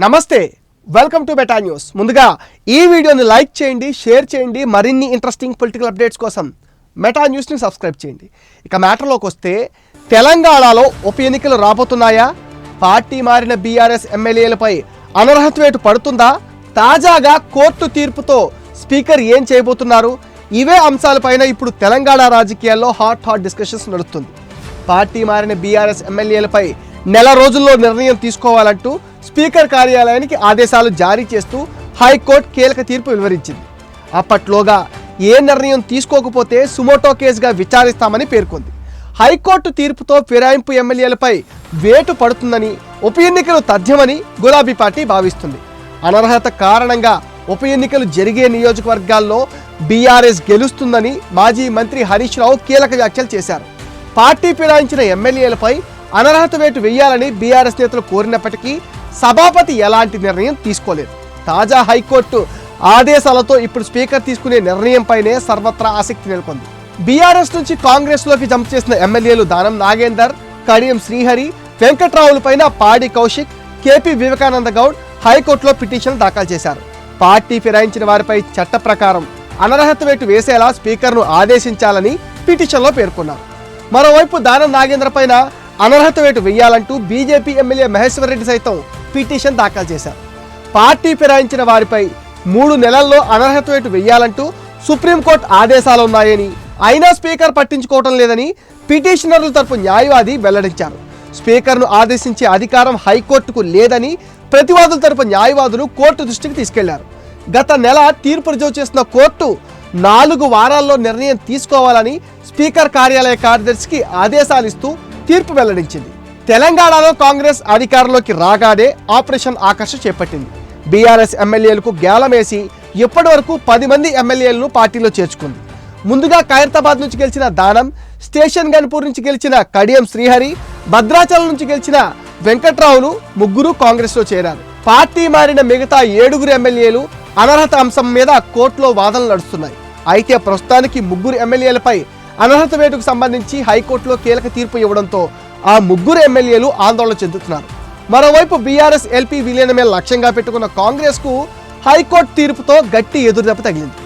నమస్తే welcome to beta news ముందుగా ఈ వీడియోని లైక్ చేయండి షేర్ చేయండి మరిన్ని ఇంట్రెస్టింగ్ పొలిటికల్ అప్డేట్స్ కోసం మెటా న్యూస్ని సబ్స్క్రైబ్ చేయండి. ఇక మ్యాటర్లోకి వస్తే తెలంగాణలో ఉప ఎన్నికలు రాబోతున్నాయా? పార్టీ మారిన బీఆర్ఎస్ ఎమ్మెల్యేలపై అనర్హత వేటు పడుతుందా? తాజాగా కోర్టు తీర్పుతో స్పీకర్ ఏం చేయబోతున్నారు? ఇవే అంశాలపైన ఇప్పుడు తెలంగాణ రాజకీయాల్లో హాట్ హాట్ డిస్కషన్స్ నడుస్తుంది. పార్టీ మారిన బీఆర్ఎస్ ఎమ్మెల్యేలపై నెల రోజుల్లో నిర్ణయం తీసుకోవాలంటూ స్పీకర్ కార్యాలయానికి ఆదేశాలు జారీ చేస్తూ హైకోర్టు కీలక తీర్పు వెలువరించింది అప్పట్లోగా ఏ నిర్ణయం తీసుకోకపోతే సుమోటో కేసుగా విచారిస్తామని పేర్కొంది. హైకోర్టు తీర్పుతో ఫిరాయింపు ఎమ్మెల్యేలపై వేటు పడుతుందని ఉప ఎన్నికలు తథ్యమని గులాబీ పార్టీ భావిస్తుంది. అనర్హత కారణంగా ఉప ఎన్నికలు జరిగే నియోజకవర్గాల్లో బీఆర్ఎస్ గెలుస్తుందని మాజీ మంత్రి హరీష్ రావు కీలక వ్యాఖ్యలు చేశారు. పార్టీ ఫిరాయించిన ఎమ్మెల్యేలపై అనర్హత వేటు వేయాలని బీఆర్ఎస్ నేతలు కోరినప్పటికీ సభాపతి ఎలాంటి నిర్ణయం తీసుకోలేదు. తాజా హైకోర్టు ఆదేశాలతో ఇప్పుడు స్పీకర్ తీసుకునే నిర్ణయంపైనే సర్వత్రా ఆసక్తి నెలకొంది. బీఆర్ఎస్ నుంచి కాంగ్రెస్లోకి జంప్ చేసిన ఎమ్మెల్యేలు దానం నాగేందర్ కడియం శ్రీహరి వెంకట్రావులపైన పాడి కౌశిక్ కేపీ వివేకానంద గౌడ్ హైకోర్టులో పిటిషన్ దాఖలు చేశారు. పార్టీ ఫిరాయించిన వారిపై చట్ట ప్రకారం అనర్హత వేటు వేసేలా స్పీకర్ను ఆదేశించాలని పిటిషన్లో పేర్కొన్నారు. మరోవైపు దానం నాగేంద్ర పైన అనర్హత వేటు వేయాలంటూ బీజేపీ ఎమ్మెల్యే మహేశ్వర్ రెడ్డి సైతం పిటిషన్ దాఖలు చేశారు. పార్టీ ఫిరాయించిన వారిపై మూడు నెలల్లో అనర్హత వేటు వేయాలంటూ సుప్రీంకోర్టు ఆదేశాలు ఉన్నాయని అయినా స్పీకర్ పట్టించుకోవటం లేదని పిటిషనర్ల తరపు న్యాయవాది వెల్లడించారు. స్పీకర్ను ఆదేశించే అధికారం హైకోర్టుకు లేదని ప్రతివాదుల తరపు న్యాయవాదులు కోర్టు దృష్టికి తీసుకెళ్ళారు. గత నెల తీర్పు రుజువు చేసిన కోర్టు నాలుగు వారాల్లో నిర్ణయం తీసుకోవాలని స్పీకర్ కార్యాలయ కార్యదర్శికి ఆదేశాలు ఇస్తూ తీర్పు వెల్లడించింది. తెలంగాణలో కాంగ్రెస్ అధికారంలోకి రాగానే ఆపరేషన్ ఆకర్ష చేపట్టింది. బీఆర్ఎస్ ఎమ్మెల్యేలకు గేలమేసి ఇప్పటి వరకు పది మంది ఎమ్మెల్యేలను పార్టీలో చేర్చుకుంది. ముందుగా ఖైరతాబాద్ నుంచి గెలిచిన దానం స్టేషన్ గన్పూర్ నుంచి గెలిచిన కడియం శ్రీహరి భద్రాచలం నుంచి గెలిచిన వెంకట్రావులు ముగ్గురు కాంగ్రెస్లో చేరారు. పార్టీ మారిన మిగతా ఏడుగురు ఎమ్మెల్యేలు అనర్హత అంశం మీద కోర్టులో వాదనలు నడుస్తున్నాయి. అయితే ప్రస్తుతానికి ముగ్గురు ఎమ్మెల్యేలపై అనర్హత వేటుకు సంబంధించి హైకోర్టులో కీలక తీర్పు ఇవ్వడంతో ఆ ముగ్గురు ఎమ్మెల్యేలు ఆందోళన చెందుతున్నారు. మరోవైపు బీఆర్ఎస్ ఎల్పీ విలీనమే లక్ష్యంగా పెట్టుకున్న కాంగ్రెస్కు హైకోర్టు తీర్పుతో గట్టి ఎదురుదెబ్బ తగిలింది.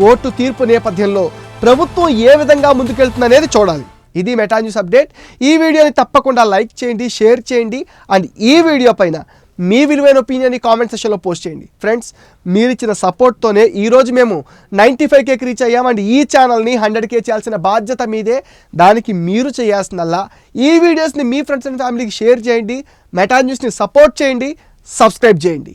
కోర్టు తీర్పు నేపథ్యంలో ప్రభుత్వం ఏ విధంగా ముందుకెళ్తుందనేది చూడాలి. ఇది మెటా న్యూస్ అప్డేట్. ఈ వీడియోని తప్పకుండా లైక్ చేయండి షేర్ చేయండి. అండ్ ఈ వీడియో పైన మీ విలువైన ఒపీనియన్ కామెంట్ సెక్షన్లో పోస్ట్ చేయండి. ఫ్రెండ్స్ మీరు ఇచ్చిన సపోర్ట్తోనే ఈరోజు మేము నైంటీ ఫైవ్ కేకి రీచ్ అయ్యాం అండ్ ఈ ఛానల్ని హండ్రెడ్ కే చేయాల్సిన బాధ్యత మీదే. దానికి మీరు చేయాల్సినల్లా ఈ వీడియోస్ని మీ ఫ్రెండ్స్ అండ్ ఫ్యామిలీకి షేర్ చేయండి. మెటా న్యూస్ని సపోర్ట్ చేయండి. సబ్స్క్రైబ్ చేయండి.